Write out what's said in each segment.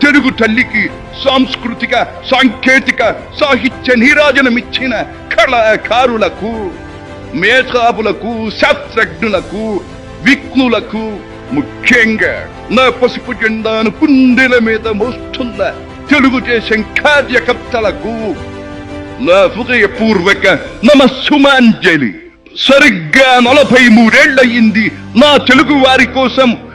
తెలుగు తల్లికి సాంస్కృతిక సాంకేతిక సాహిత్య నీరాజనమిచ్చిన కళాకారులకు మేధావులకు శాస్త్రజ్ఞులకు విఘ్నులకు ముఖ్యంగా నా పసుపు జెండాను కుండెల మీద మోస్తున్న తెలుగుదేశం కార్యకర్తలకు నా హృదయపూర్వక నమస్సుమాంజలి. సరిగ్గా నలభై మూడేళ్ళయ్యింది నా తెలుగు వారి కోసం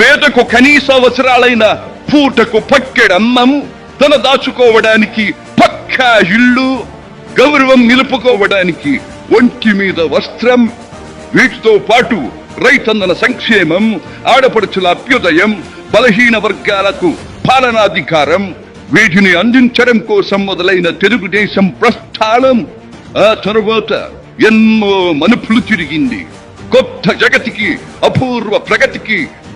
పేదకు కనీస అవసరాలైన పూటకు పక్కెడన్నం తన దాచుకోవడానికి పక్కా ఇల్లు గౌరవం నిలుపుకోవడానికి ఒంటి మీద వస్త్రం వీటితో పాటు రైతన్నల సంక్షేమం ఆడపడుచుల అభ్యుదయం బలహీన వర్గాలకు పాలనాధికారం వీటిని అందించడం కోసం మొదలైన తెలుగుదేశం ప్రస్థానం ఆ తరువాత ఎన్నో మనుపులు తిరిగింది. కొత్త జగతికి అపూర్వ ప్రగతికి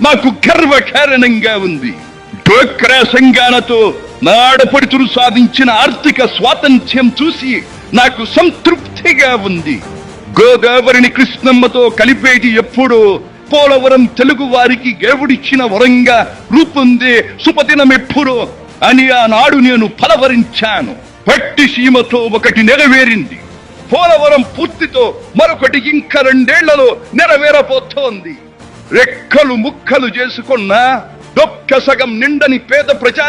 నాకు గర్వకారణంగా ఉంది. డోక్రా సంఘాలతో నాడపడుతులు సాధించిన ఆర్థిక స్వాతంత్ర్యం చూసి నాకు సంతృప్తిగా ఉంది. గోదావరిని కృష్ణమ్మతో కలిపేటి ఎప్పుడో పోలవరం తెలుగు వారికి దేవుడిచ్చిన వరంగా రూపొందే సుపదినం ఎప్పుడో అని ఆనాడు నేను పలవరించాను. పట్టి సీమతో ఒకటి నెరవేరింది. పోలవరం పూర్తితో మరొకటి ఇంకా రెండేళ్ళలో నెరవేరబోతోంది. రెక్కలు ముక్కలు చేసుకున్న డొక్క సగం నిండని పేద ప్రజా